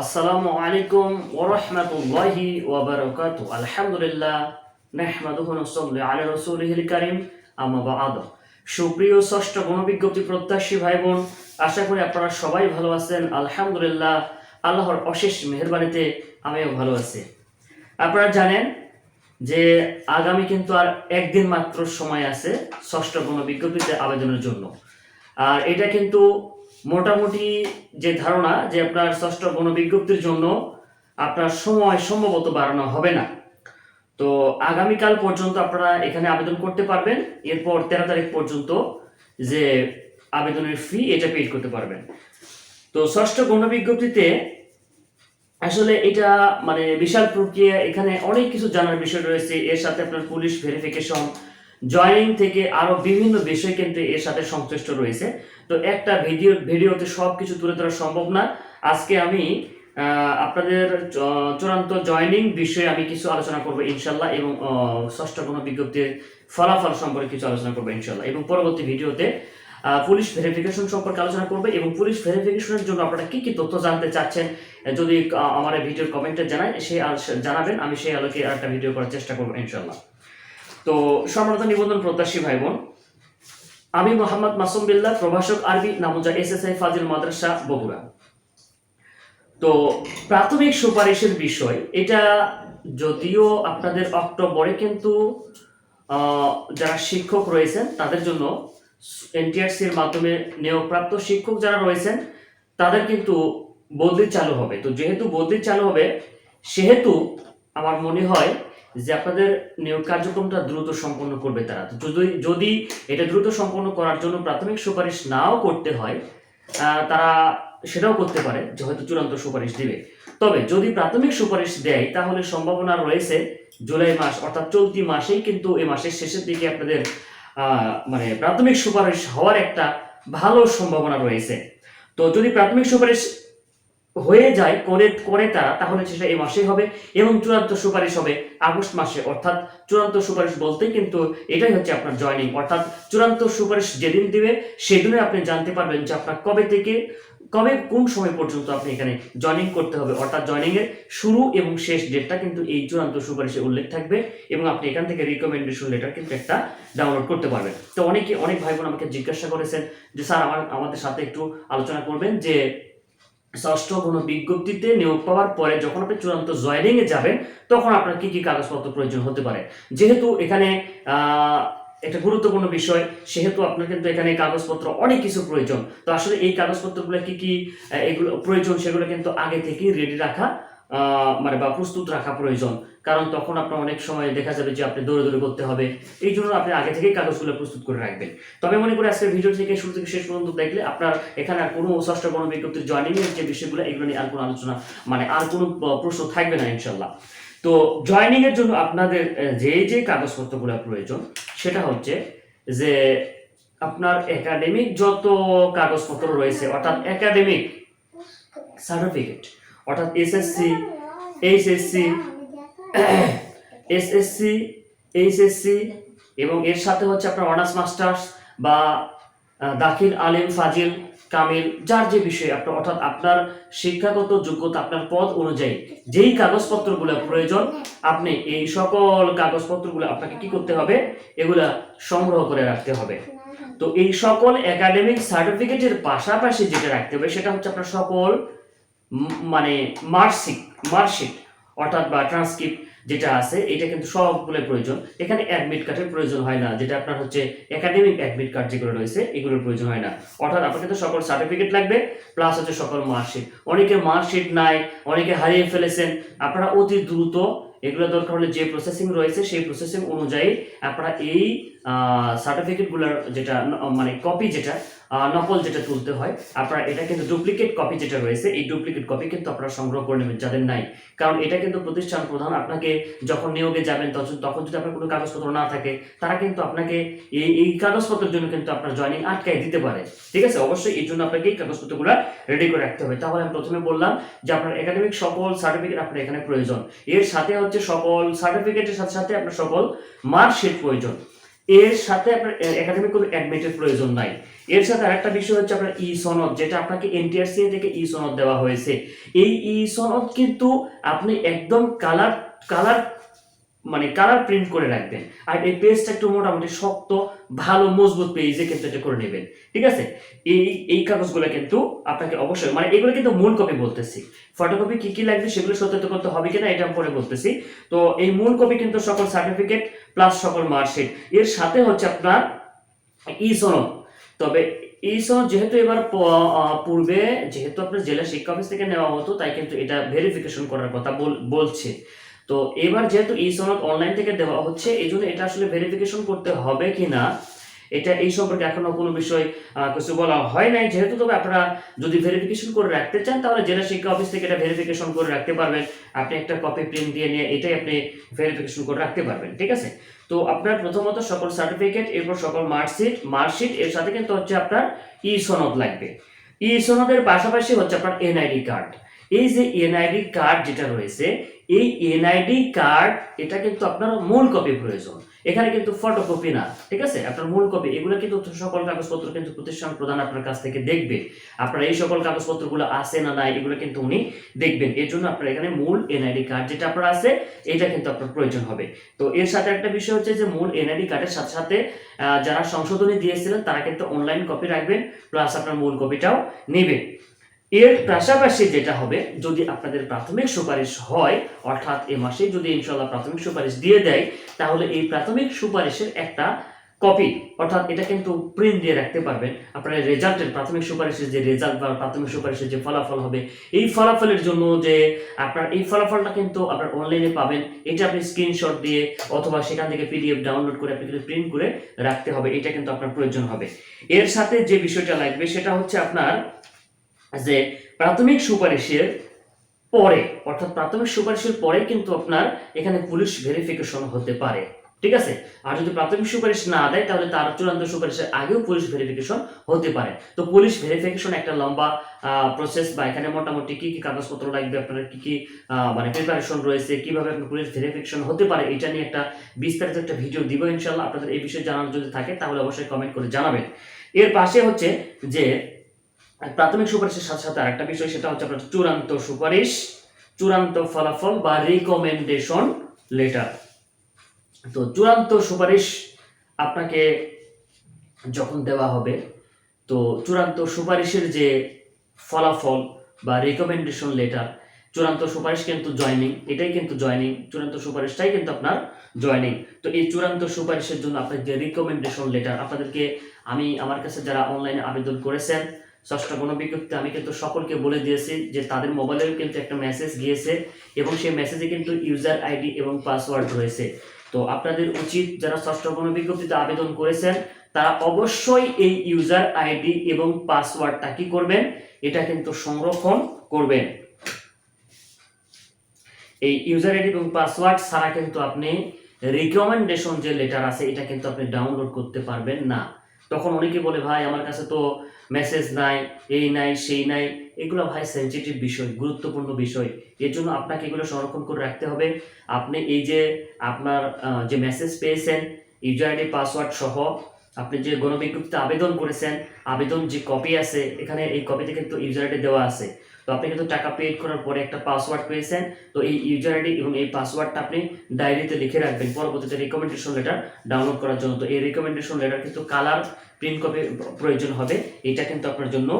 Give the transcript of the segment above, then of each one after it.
আসসালামু আলাইকুম ওরহমতুল্লাহি ওয়াবারাকাতু আলহামদুলিল্লাহ, নাহমাদুহু নসাল্লি আলা রাসূলিহিল কারীম। আম্মা বা'দ। সুপ্রিয় ষষ্ঠ গণবিজ্ঞপ্তি প্রত্যাশী ভাই বোন আশা করি আপনারা সবাই ভালো আছেন। আলহামদুলিল্লাহ, আল্লাহর অশেষ মেহেরবানিতে আমিও ভালো আছি। আপনারা জানেন যে আগামী কিন্তু আর একদিন মাত্র সময় আছে ষষ্ঠ গণবিজ্ঞপ্তিতে আবেদনের জন্য। আর এটা কিন্তু মোটামুটি যে ধারণা যে আপনার ষষ্ঠ গণবিজ্ঞপ্তির জন্য আপনার সময় সম্ভবত বাড়ানো হবে না। তো আগামীকাল পর্যন্ত আপনারা এখানে আবেদন করতে পারবেন। এরপর তেরো তারিখ পর্যন্ত যে আবেদনের ফি এটা পেড করতে পারবেন। তো ষষ্ঠ গণবিজ্ঞপ্তিতে আসলে এটা মানে বিশাল প্রক্রিয়া। এখানে অনেক কিছু জানার বিষয় রয়েছে। এর সাথে আপনার পুলিশ ভেরিফিকেশন জয়েনিং থেকে আরও বিভিন্ন বিষয় কিন্তু এর সাথে সংশ্লিষ্ট রয়েছে। তো একটা ভিডিও, ভিডিওতে সব কিছু তুলে ধরা সম্ভব না। আজকে আমি আপনাদের চূড়ান্ত জয়েনিং বিষয়ে আমি কিছু আলোচনা করব ইনশাল্লাহ এবং ষষ্ঠ কোনো বিজ্ঞপ্তির ফলাফল সম্পর্কে কিছু আলোচনা করব ইনশাল্লাহ এবং পরবর্তী ভিডিওতে পুলিশ ভেরিফিকেশন সম্পর্কে আলোচনা করবে এবং পুলিশ ভেরিফিকেশনের জন্য আপনারা কি কি তথ্য জানতে চাচ্ছেন, যদি আমার ভিডিওর কমেন্টে জানায় সেই জানাবেন, আমি সেই আলোকে একটা ভিডিও করার চেষ্টা করব ইনশাল্লাহ। তো সম্রাত নিবন্ধন প্রত্যাশী ভাই বোন আমি মোহাম্মদ মাসুম বিল্লাহ, প্রভাষক Arabi, Namuja S S I Fazil মাদ্রাসা, বগুড়া। তো প্রাথমিক সুপারিশের বিষয়, এটা যদিও আপনাদের অক্টোবরে কিন্তু যারা শিক্ষক রয়েছেন, তাদের জন্য এনটিআরসির মাধ্যমে নিয়োগপ্রাপ্ত শিক্ষক যারা রয়েছেন, তাদের কিন্তু বদলি চালু হবে। তো যেহেতু বদলি চালু হবে, সেহেতু আমার মনে হয় যে আপনাদের নিয়োগ কার্যক্রমটা দ্রুত সম্পন্ন করবে তারা। যদি যদি এটা দ্রুত সম্পন্ন করার জন্য প্রাথমিক সুপারিশ নাও করতে হয় তারা সেটাও করতে পারে যে হয়তো চূড়ান্ত সুপারিশ দিবে। তবে যদি প্রাথমিক সুপারিশ দেয়, তাহলে সম্ভাবনা রয়েছে জুলাই মাস অর্থাৎ চলতি মাসেই কিন্তু এ মাসের শেষের দিকে আপনাদের মানে প্রাথমিক সুপারিশ হওয়ার একটা ভালো সম্ভাবনা রয়েছে। তো যদি প্রাথমিক সুপারিশ হয়ে যায় করে করে তারা, তাহলে সেটা এই মাসেই হবে এবং চূড়ান্ত সুপারিশ হবে আগস্ট মাসে। অর্থাৎ চূড়ান্ত সুপারিশ বলতে কিন্তু এটাই হচ্ছে আপনার জয়নিং অর্থাৎ চূড়ান্ত সুপারিশ যেদিন দিবে সেদিনে আপনি জানতে পারবেন যে আপনার কবে থেকে, কবে কোন সময় পর্যন্ত আপনি এখানে জয়নিং করতে হবে। অর্থাৎ জয়নিং এর শুরু এবং শেষ ডেটটা কিন্তু এই চূড়ান্ত সুপারিশে উল্লেখ থাকবে এবং আপনি এখান থেকে রিকমেন্ডেশন লেটার কিন্তু একটা ডাউনলোড করতে পারবেন। তো অনেকে, অনেক ভাই বোন আমাকে জিজ্ঞাসা করেছেন যে, স্যার, আমার, আমাদের সাথে একটু আলোচনা করবেন যে ষষ্ঠ কোনো বিজ্ঞপ্তিতে নিয়োগ পাওয়ার পরে যখন আপনি চূড়ান্ত জয়নিং এ যাবেন, তখন আপনার কি কি কাগজপত্র প্রয়োজন হতে পারে? যেহেতু এখানে একটা গুরুত্বপূর্ণ বিষয়, সেহেতু আপনার কিন্তু এখানে কাগজপত্র অনেক কিছু প্রয়োজন। তো আসলে এই কাগজপত্রগুলো কি কি এগুলো প্রয়োজন সেগুলো কিন্তু আগে থেকেই রেডি রাখা মানে বা প্রস্তুত রাখা প্রয়োজন। কারণ তখন আপনার অনেক সময় দেখা যাবে যে আপনি দৌড়ে দৌড়ে করতে হবে। এই জন্য আপনি আগে থেকেই কাগজগুলো প্রস্তুত করে রাখবেন। তবে মনে করি আজকের ভিডিও থেকে শুরু থেকে শেষ পর্যন্ত দেখলে আপনার এখানে আর কোনো ষষ্ঠ কোনো বিজ্ঞপ্তির জয়নিং এর যে বিষয়গুলো, এগুলো নিয়ে আর কোনো আলোচনা মানে আর কোনো প্রশ্ন থাকবে না ইনশাল্লাহ তো জয়নিং এর জন্য আপনাদের যে যে কাগজপত্রগুলো প্রয়োজন, সেটা হচ্ছে যে আপনার একাডেমিক যত কাগজপত্র রয়েছে, অর্থাৎ একাডেমিক সার্টিফিকেট অর্থাৎ এসএসসি এইচএসসি এসএসসি এইচএসসি এবং এর সাথে হচ্ছে আপনার অনার্স মাস্টার্স বা দাখিল আলিম ফাজিল কামিল যার যে বিষয় আপনার অর্থাৎ আপনার শিক্ষাগত যোগ্যতা আপনার পদ অনুযায়ী যেই কাগজপত্রগুলো প্রয়োজন আপনি এই সকল কাগজপত্রগুলো আপনাকে কি করতে হবে? এগুলা সংগ্রহ করে রাখতে হবে। তো এই সকল একাডেমিক সার্টিফিকেটের পাশাপাশি যেটা রাখতে হবে সেটা হচ্ছে আপনার সকল মানে মার্কশিট মার্কশিট অর্থাৎ বা ট্রান্সক্রিপ্ট যেটা আছে, এটা কিন্তু সবগুলো প্রয়োজন। এখানে অ্যাডমিট কার্ডের প্রয়োজন হয় না, যেটা আপনার হচ্ছে একাডেমিক অ্যাডমিট কার্ড যেগুলো রয়েছে, এগুলোর প্রয়োজন হয় না। অর্থাৎ আপনাকে তো সকল সার্টিফিকেট লাগবে প্লাস হচ্ছে সকল মার্কশিট। অনেকে মার্কশিট নাই, অনেকে হারিয়ে ফেলেছেন। আপনারা অতি দ্রুত এগুলো দরকার হলে যে প্রসেসিং রয়েছে, সেই প্রসেসিং অনুযায়ী আপনারা এই সার্টিফিকেটগুলোর যেটা মানে কপি যেটা নকল যেটা তুলতে হয়, আপনারা এটা কিন্তু ডুপ্লিকেট কপি যেটা রয়েছে, এই ডুপ্লিকেট কপি কিন্তু আপনারা সংগ্রহ করে নেবেন যাদের নাই। কারণ এটা কিন্তু প্রতিষ্ঠান প্রধান আপনাকে যখন নিয়োগে যাবেন, তখন তখন যদি আপনার কোনো কাগজপত্র না থাকে, তারা কিন্তু আপনাকে এই এই কাগজপত্রের জন্য কিন্তু আপনার জয়নিং আটকায় দিতে পারে। ঠিক আছে? অবশ্যই এই জন্য আপনাকে এই কাগজপত্রগুলো রেডি করে রাখতে হবে। তাহলে আমি প্রথমে বললাম যে আপনার একাডেমিক সকল সার্টিফিকেট আপনার এখানে প্রয়োজন। এর সাথে হচ্ছে সকল সার্টিফিকেটের সাথে সাথে আপনার সকল মার্কশিট প্রয়োজন। এর সাথে আপনার একাডেমিক কোনো অ্যাডমিটের প্রয়োজন নাই। এর সাথে আরেকটা বিষয় হচ্ছে আপনার ই সনদ, যেটা আপনাকে এনটিআরসি থেকে ই সনদ দেওয়া হয়েছে। এই ই সনদ কিন্তু আপনি একদম কালার কালার মানে কালার প্রিন্ট করে রাখবেন। আর এই পেজটা একটু মোটামুটি শক্ত, ভালো, মজবুত পেজে কিন্তু এটা করে নেবেন। ঠিক আছে? এই এই কাগজগুলো কিন্তু আপনাকে অবশ্যই মানে এগুলো কিন্তু মূল কপি বলতেছি। ফটোকপি কি কি লাগবে সেগুলো সত্যায়িত করতে হবে কিনা এটা পরে বলতেছি। তো এই মূল কপি কিন্তু সকল সার্টিফিকেট প্লাস সকল মার্কশিট এর সাথে হচ্ছে আপনার ই সনদ তবে এই সনদ যেহেতু এবার পূর্বে যেহেতু আপনার জেলা শিক্ষা অফিস থেকে নেওয়া হতো, তাই কিন্তু এটা ভেরিফিকেশন করার কথা বলছে। তো এবার যেহেতু এই সনদ অনলাইন থেকে দেওয়া হচ্ছে এই জন্য এটা আসলে ভেরিফিকেশন করতে হবে কিনা, এটা এই সম্পর্কে এখনও কোনো বিষয় কিছু বলা হয় নাই। যেহেতু তবে আপনারা যদি ভেরিফিকেশন করে রাখতে চান, তাহলে জেলা শিক্ষা অফিস থেকে এটা ভেরিফিকেশন করে রাখতে পারবেন। আপনি একটা কপি প্রিন্ট দিয়ে নিয়ে এটাই আপনি ভেরিফিকেশন করে রাখতে পারবেন, ঠিক আছে? তো আপনার প্রথমত সকল সার্টিফিকেট এরপর সকল মার্কশিট মার্কশিট এর সাথে কিন্তু হচ্ছে আপনার ই সনদ লাগবে। ই সনদের পাশাপাশি হচ্ছে আপনার এনআইডি কার্ড এই যে এনআইডি কার্ড যেটা রয়েছে, এই এনআইডি কার্ড এটা কিন্তু আপনার মূল কপি প্রয়োজন। এখানে কিন্তু ফটোকপি না, ঠিক আছে? আপনার মূল কপি এগুলো কিন্তু সকল কাগজপত্র কিন্তু প্রতিষ্ঠান প্রধান আপনার কাছ থেকে দেখবে। আপনার এই সকল কাগজপত্রগুলো আছে না নাই, এগুলো কিন্তু উনি দেখবেন। এর জন্য আপনার এখানে মূল এনআইডি কার্ড যেটা আপনার আছে, এটা কিন্তু আপনার প্রয়োজন হবে। তো এর সাথে একটা বিষয় হচ্ছে যে, মূল এনআইডি কার্ডের সাথে সাথে যারা সংশোধনী দিয়েছিলেন, তারা কিন্তু অনলাইন কপি রাখবেন প্লাস আপনার মূল কপিটাও নেবেন। এর পাশাপাশি যেটা হবে, যদি আপনাদের প্রাথমিক সুপারিশ হয়, অর্থাৎ এ মাসে যদি ইনশাল্লাহ প্রাথমিক সুপারিশ দিয়ে দেয়, তাহলে এই প্রাথমিক সুপারিশের একটা কপি অর্থাৎ এটা কিন্তু প্রিন্ট দিয়ে রাখতে পারবেন। আপনার রেজাল্টের প্রাথমিক সুপারিশের যে রেজাল্ট বা প্রাথমিক সুপারিশের যে ফলাফল হবে, এই ফলাফলের জন্য যে আপনার, এই ফলাফলটা কিন্তু আপনার অনলাইনে পাবেন। এটা আপনি স্ক্রিনশট দিয়ে অথবা সেখান থেকে পিডিএফ ডাউনলোড করে আপনি কিন্তু প্রিন্ট করে রাখতে হবে। এটা কিন্তু আপনার প্রয়োজন হবে। এর সাথে যে বিষয়টা লাগবে, সেটা হচ্ছে আপনার যে প্রাথমিক সুপারিশের পরে, অর্থাৎ প্রাথমিক সুপারিশের পরে কিন্তু আপনার এখানে পুলিশ ভেরিফিকেশন হতে পারে। ঠিক আছে? আর যদি প্রাথমিক সুপারিশ না দেয়, তাহলে তার চূড়ান্ত সুপারিশের আগেও পুলিশ ভেরিফিকেশন হতে পারে। তো পুলিশ ভেরিফিকেশন একটা লম্বা প্রসেস বা এখানে মোটামুটি কি কি কাগজপত্র লাগবে, আপনার কি কি মানে প্রিপারেশন রয়েছে, কীভাবে আপনার পুলিশ ভেরিফিকেশন হতে পারে, এটা নিয়ে একটা বিস্তারিত একটা ভিডিও দিব ইনশাল্লাহ আপনাদের এই বিষয়ে জানার যদি থাকে, তাহলে অবশ্যই কমেন্ট করে জানাবেন। এর পাশে হচ্ছে যে প্রাথমিক সুপারিশের সাথে সাথে আরেকটা বিষয়, সেটা হচ্ছে আপনার চূড়ান্ত সুপারিশ, চূড়ান্ত ফলাফল বা রিকমেন্ডেশন লেটার তো চূড়ান্ত সুপারিশ আপনাকে যখন দেওয়া হবে, তো চূড়ান্ত সুপারিশের যে ফলাফল বা রিকমেন্ডেশন লেটার চূড়ান্ত সুপারিশ কিন্তু জয়নিং এটাই কিন্তু জয়নিং চূড়ান্ত সুপারিশটাই কিন্তু আপনার জয়নিং তো এই চূড়ান্ত সুপারিশের জন্য আপনার যে রিকমেন্ডেশন লেটার আপনাদেরকে আমি, আমার কাছে যারা অনলাইনে আবেদন করেছেন ষষ্ঠ গণবিজ্ঞপ্তি আমি কিন্তু সকলকে বলে দিয়েছি যে তাদের মোবাইলেও কিন্তু একটা মেসেজ গিয়েছে এবং সেই মেসেজে কিন্তু ইউজার আইডি এবং পাসওয়ার্ড রয়েছে। তো আপনাদের উচিত যারা ষষ্ঠ গণবিজ্ঞপ্তিতে আবেদন করেছেন, তারা অবশ্যই এই ইউজার আইডি এবং পাসওয়ার্ডটা কি করবেন? এটা কিন্তু সংরক্ষণ করবেন। এই ইউজার আইডি এবং পাসওয়ার্ড ছাড়া কিন্তু আপনি রিকমেন্ডেশন যে লেটার আছে, এটা কিন্তু আপনি ডাউনলোড করতে পারবেন না। তখন অনেকে বলে, ভাই, আমার কাছে তো মেসেজ নাই, এই নাই, সেই নাই, এগুলো ভাই সেন্সিটিভ বিষয়, গুরুত্বপূর্ণ বিষয়। এর জন্য আপনাকে এগুলো সংরক্ষণ করে রাখতে হবে। আপনি এই যে আপনার যে মেসেজ পেয়েছেন ইউজার আইডি পাসওয়ার্ড সহ আপনি যে গণবিজ্ঞপ্তিতে আবেদন করেছেন, আবেদন যে কপি আছে, এখানে এই কপিতে কিন্তু ইউজার আইডি দেওয়া আছে। তো আপনি কিন্তু টাকা পেড করার পরে একটা পাসওয়ার্ড পেয়েছেন, তো এই ইউজার আইডি এবং এই পাসওয়ার্ডটা আপনি ডায়েরিতে লিখে রাখবেন, পরবর্তীতে রিকমেন্ডেশন লেটার ডাউনলোড করার জন্য। তো এই রিকমেন্ডেশন লেটার কিন্তু কালার প্রিন্ট কপি প্রয়োজন হবে, এটা কিন্তু আপনার জন্য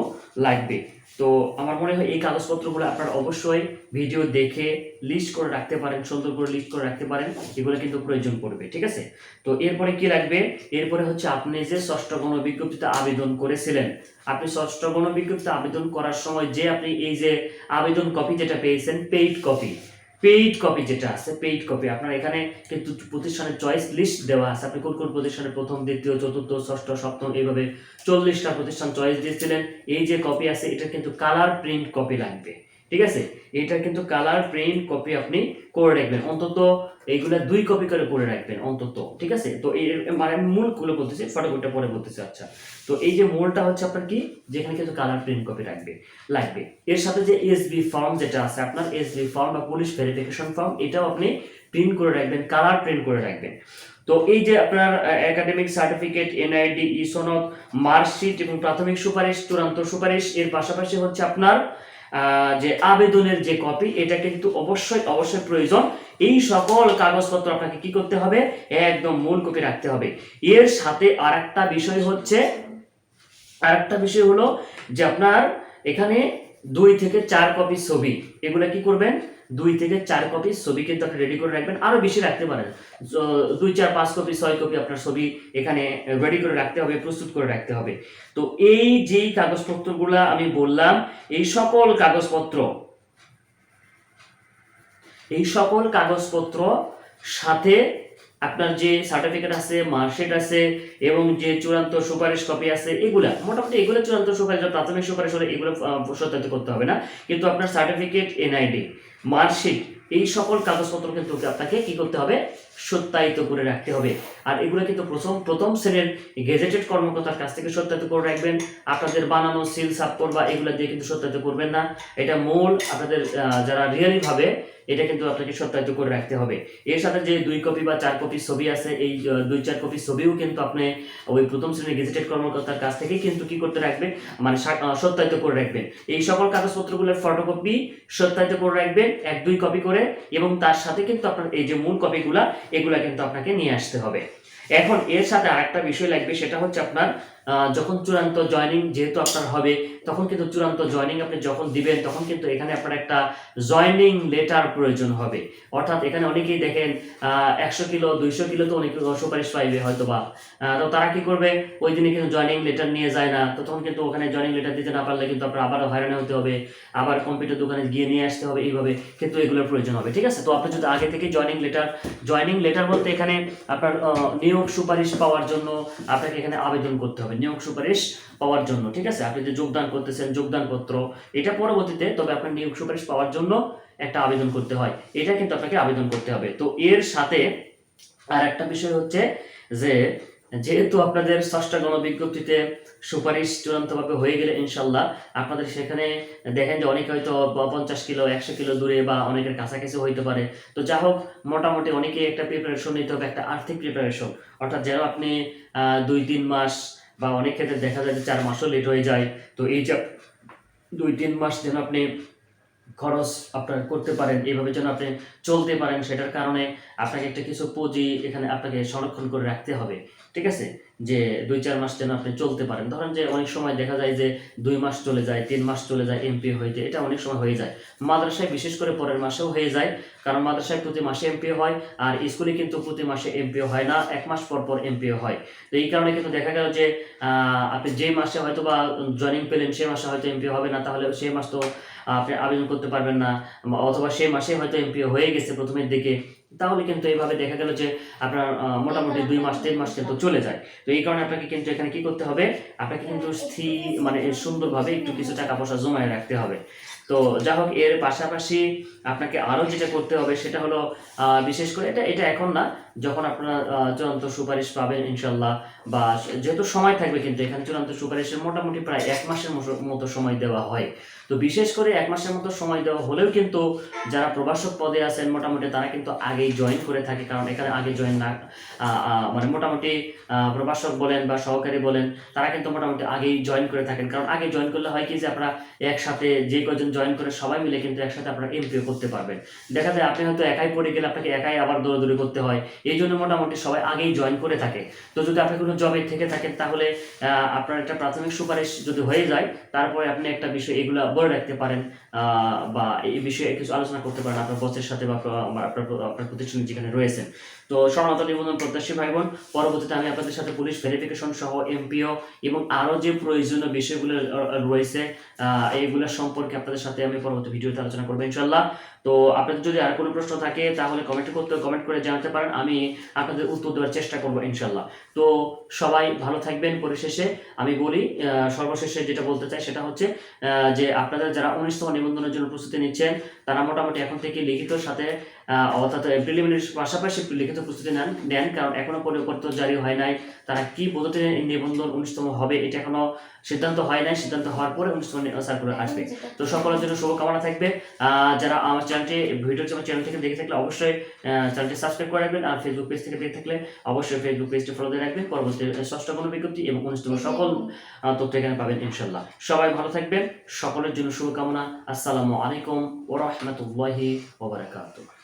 লাগবে। তো আমার মনে হয় এই কাগজপত্রগুলো আপনারা অবশ্যই ভিডিও দেখে লিস্ট করে রাখতে পারেন, সুন্দর করে লিস্ট করে রাখতে পারেন, এগুলো কিন্তু প্রয়োজন পড়বে, ঠিক আছে? তো এরপরে কি লাগবে? এরপরে হচ্ছে আপনি যে ষষ্ঠ গণবিজ্ঞপ্তিতে আবেদন করেছিলেন, আপনি ষষ্ঠ গণবিজ্ঞপ্তিতে আবেদন করার সময় যে আপনি এই যে আবেদন কপি যেটা পেয়েছেন পেইড কপি পেইড কপি যেটা আছে পেইড কপি আপনার এখানে কিন্তু প্রতিষ্ঠানের চয়েস লিস্ট দেওয়া আছে। আপনি কোন কোন প্রতিষ্ঠানের প্রথম, দ্বিতীয়, চতুর্থ, ষষ্ঠ, সপ্তম, এইভাবে চল্লিশটা প্রতিষ্ঠান চয়েস দিয়েছিলেন। এই যে কপি আছে, এটা কিন্তু কালার প্রিন্ট কপি লাগবে। ঠিক আছে? এটা কিন্তু কালার প্রিন্ট কপি আপনি করে রাখবেন। অন্তত এইগুলা দুই কপি করে করে রাখবেন, অন্তত, ঠিক আছে? তো এই মানে আমি মূলগুলো বলতেছি, ফটোকপিটা পরে বলতেছি আচ্ছা। তো এই যে মূলটা হচ্ছে আপনার কি? যেখানে কিন্তু কালার প্রিন্ট কপি রাখবে লাগবে। এর সাথে যে এসবি ফর্ম যেটা আছে, আপনার এসবি ফর্ম বা পুলিশ ভেরিফিকেশন ফর্ম এটাও আপনি প্রিন্ট করে রাখবেন কালার প্রিন্ট করে রাখবেন। তো এই যে আপনার একাডেমিক সার্টিফিকেট এনআইডি ই মার্কশিট এবং প্রাথমিক সুপারিশ, চূড়ান্ত সুপারিশ, এর পাশাপাশি হচ্ছে আপনার যে আবেদনের যে কপি এটা কিন্তু অবশ্যই অবশ্যই প্রয়োজন। এই সকল কাগজপত্র আপনাকে কি করতে হবে? একদম মূল কপি রাখতে হবে। এর সাথে আরেকটা বিষয় হচ্ছে আর একটা বিষয় হলো যে আপনার এখানে দুই থেকে চার কপি ছবি, এগুলা কি করবেন? দুই থেকে চার কপি ছবি কিন্তু আপনি রেডি করে রাখবেন। আরও বেশি রাখতে পারেন। দুই চার পাঁচ কপি ছয় কপি আপনার ছবি এখানে রেডি করে রাখতে হবে, প্রস্তুত করে রাখতে হবে। তো এই যেই কাগজপত্রগুলা আমি বললাম, এই সকল কাগজপত্র, এই সকল কাগজপত্র সাথে আপনার যে সার্টিফিকেট আছে মার্কশিট আছে, এবং যে চূড়ান্ত সুপারিশ কপি আছে, এগুলা, মোটামুটি এগুলো চূড়ান্ত সুপারিশ প্রাথমিক সুপারিশ হলে এগুলো সত্যায়িত করতে হবে না। কিন্তু আপনার সার্টিফিকেট এনআইডি মার্কশিট এই সকল কাগজপত্র কিন্তু আপনাকে কি করতে হবে? সত্যায়িত করে রাখতে হবে। আর এগুলো কিন্তু প্রথম প্রথম শ্রেণির গেজেটেড কর্মকর্তার কাছ থেকে সত্যায়িত করে রাখবেন। আপনাদের বানানো সিল সাপ্পর বা এগুলো দিয়ে কিন্তু সত্যায়িত করবেন না। এটা মূল আপনাদের যারা রিয়েলি ভাবে এটা কিন্তু আপনাকে সত্যায়িত করে রাখতে হবে। এর সাথে যে দুই কপি বা চার কপি ছবি আছে, এই দুই চার কপি ছবিও কিন্তু আপনি ওই প্রথম শ্রেণির গেজেটেড কর্মকর্তার কাছ থেকে কিন্তু কি করতে রাখবেন? মানে সত্যায়িত করে রাখবেন। এই সকল কাগজপত্রগুলোর ফটোকপি সত্যায়িত করে রাখবেন, এক দুই কপি করে, এবং তার সাথে কিন্তু আপনার এই যে মূল কপিগুলা এগুলা কিন্তু আপনাকে নিয়ে আসতে হবে। এখন এর সাথে আরেকটা বিষয় লাগবে, সেটা হচ্ছে আপনার যখন চূড়ান্ত জয়নিং যেহেতু আপনার হবে তখন কিন্তু চূড়ান্ত জয়নিং আপনি যখন দিবেন, তখন কিন্তু এখানে আপনার একটা জয়নিং লেটার প্রয়োজন হবে। অর্থাৎ এখানে অনেকেই দেখেন একশো কিলো, দুইশো কিলো তো অনেকে সুপারিশ পাইবে হয়তো বা তো তারা কি করবে? ওই দিনে কিন্তু জয়নিং লেটার নিয়ে যায় না। তো তখন কিন্তু ওখানে জয়নিং লেটার দিতে না পারলে কিন্তু আপনার আবারও হয়রানি হতে হবে, আবার কম্পিউটার দোকানে গিয়ে নিয়ে আসতে হবে, এইভাবে কিন্তু এগুলোর প্রয়োজন হবে, ঠিক আছে? তো আপনি যদি আগে থেকে জয়নিং লেটার জয়নিং লেটার বলতে এখানে আপনার নিয়োগ সুপারিশ পাওয়ার জন্য আপনাকে এখানে আবেদন করতে হবে, নিয়োগ সুপারিশ পাওয়ার জন্য, ঠিক আছে? আপনি যে যোগদান করতেছেন যোগদান পত্র এটা পরবর্তীতে তবে আপনার নিয়োগ সুপারিশ পাওয়ার জন্য একটা আবেদন করতে হয়। এটা কিন্তু আপনাকে আবেদন করতে হবে। তো এর সাথে আর একটা বিষয় হচ্ছে যে, যেহেতু আপনাদের ষষ্ঠ গণবিজ্ঞপ্তিতে সুপারিশ চূড়ান্তভাবে হয়ে গেলে ইনশাল্লাহ আপনাদের সেখানে দেখেন যে অনেকে হয়তো পঞ্চাশ কিলো, একশো কিলো দূরে বা অনেকের কাছাকাছি হইতে পারে। তো যা হোক, মোটামুটি অনেকেই একটা প্রিপারেশন নিতে হবে, একটা আর্থিক প্রিপারেশন অর্থাৎ যেন আপনি দুই, তিন মাস বা অনেক ক্ষেত্রে দেখা যায় যে চার মাসও লেট হয়ে যায়। তো এই যে দুই, তিন মাস যেন আপনি খরচ আপনার করতে পারেন এইভাবে যেন আপনি চলতে পারেন, সেটার কারণে আপনাকে একটা কিছু পুঁজি এখানে আপনাকে সংরক্ষণ করে রাখতে হবে। ঠিক আছে? যে দুই চার মাস যেন আপনি চলতে পারেন। ধরেন যে অনেক সময় দেখা যায় যে দুই মাস চলে যায়, তিন মাস চলে যায় এমপি হইতে, এটা অনেক সময় হয়ে যায়। মাদ্রাসায় বিশেষ করে পরের মাসেও হয়ে যায়, কারণ মাদ্রাসায় প্রতি মাসে এমপি হয় আর স্কুলে কিন্তু প্রতি মাসে এমপিও হয় না, এক মাস পর পর এমপিও হয়। তো এই কারণে কিন্তু দেখা গেল যে আপনি যে মাসে হয়তো বা জয়েনিং পেলেন, সে মাসে হয়তো এমপি হবে না, তাহলে সেই মাস তো আপনি আবেদন করতে পারবেন না অথবা সেই মাসে হয়তো এমপিও হয়ে গেছে প্রথমের দিকে, তাহলে কিন্তু এইভাবে দেখা গেল যে আপনার মোটামুটি দুই মাস তিন মাস কিন্তু চলে যায়। তো এই কারণে আপনাকে কিন্তু এখানে কি করতে হবে? আপনাকে কিন্তু স্থির মানে সুন্দরভাবে একটু কিছু টাকা পয়সা জমায় রাখতে হবে। তো যা হোক এর পাশাপাশি আপনাকে আরও যেটা করতে হবে সেটা হলো বিশেষ করে এটা এটা এখন না, যখন আপনারা চূড়ান্ত সুপারিশ পাবেন ইনশাল্লাহ, বা যেহেতু সময় থাকবে কিন্তু এখানে চূড়ান্ত সুপারিশের মোটামুটি প্রায় এক মাসের মতো- সময় দেওয়া হয়। তো বিশেষ করে এক মাসের মতো সময় দেওয়া হলেও কিন্তু যারা প্রভাষক পদে আছেন মোটামুটি তারা কিন্তু আগেই জয়েন করে থাকে, কারণ এখানে আগে জয়েন না মানে মোটামুটি প্রভাষক বলেন বা সহকারী বলেন, তারা কিন্তু মোটামুটি আগেই জয়েন করে থাকেন। কারণ আগে জয়েন করলে হয় কি যে আপনারা একসাথে যে কজন জয়েন করে সবাই মিলে কিন্তু একসাথে আপনারা এমপিও করতে পারবেন। দেখা যায় আপনি হয়তো একাই পড়ে গেলে আপনাকে একাই আবার দৌড়াদৌড়ি করতে হয়, এই জন্য মোটামুটি সবাই আগেই জয়েন করে থাকে। তো যদি আপনি কোনো জবে থেকে থাকেন, তাহলে আপনার একটা প্রাথমিক সুপারিশ যদি হয়ে যায়, তারপরে আপনি একটা বিষয় এগুলা বলে রাখতে পারেন বা এই বিষয়ে কিছু আলোচনা করতে পারেন আপনার বসের সাথে বা আপনার- আপনার প্রতিষ্ঠান যেখানে রয়েছেন। তো সনাতন নিবন্ধন প্রত্যাশী ভাই বোন পরবর্তীতে আমি আপনাদের সাথে পুলিশ ভেরিফিকেশন সহ এমপিও এবং আরও যে প্রয়োজনীয় বিষয়গুলো রয়েছে এইগুলোর সম্পর্কে আপনাদের সাথে আমি পরবর্তী ভিডিওতে আলোচনা করব ইনশাল্লাহ তো আপনাদের যদি আর কোনো প্রশ্ন থাকে তাহলে কমেন্ট করতে কমেন্ট করে জানাতে পারেন। আমি আপনাদের উত্তর দেওয়ার চেষ্টা করব ইনশাল্লাহ তো সবাই ভালো থাকবেন পরিশেষে। আমি বলি সর্বশেষে যেটা বলতে চাই সেটা হচ্ছে যে আপনাদের যারা উনিশতম নিবন্ধনের জন্য প্রস্তুতি নিচ্ছেন তারা মোটামুটি এখন থেকে লিখিত সাথে অর্থাৎ প্রিলিমিনারির পাশাপাশি লিখিত প্রস্তুতি নেন নেন কারণ এখনও পরিবর্তন জারি হয় নাই। তারা কি পদ্ধতিতে নিবন্ধন অনুষ্ঠান হবে এটা এখনও সিদ্ধান্ত হয় নাই। সিদ্ধান্ত হওয়ার পরে অনুষ্ঠান সার্কুলার আসবে। তো সকলের জন্য শুভকামনা থাকবে। আহ, যারা আমার চ্যানেলটি ভিডিও চ্যানেল থেকে দেখে থাকলে অবশ্যই চ্যানেলটি সাবস্ক্রাইব করে রাখবেন আর ফেসবুক পেজ থেকে দেখে থাকলে অবশ্যই ফেসবুক পেজটি ফলো দিয়ে রাখবেন। পরবর্তী ষষ্ঠ কোনো বিজ্ঞপ্তি এবং অনুষ্ঠান সকল তথ্য এখানে পাবেন ইনশাল্লাহ সবাই ভালো থাকবেন, সকলের জন্য শুভকামনা। আসসালামু আলাইকুম ওরহমতুল্লাহি ওবরাকাতুহ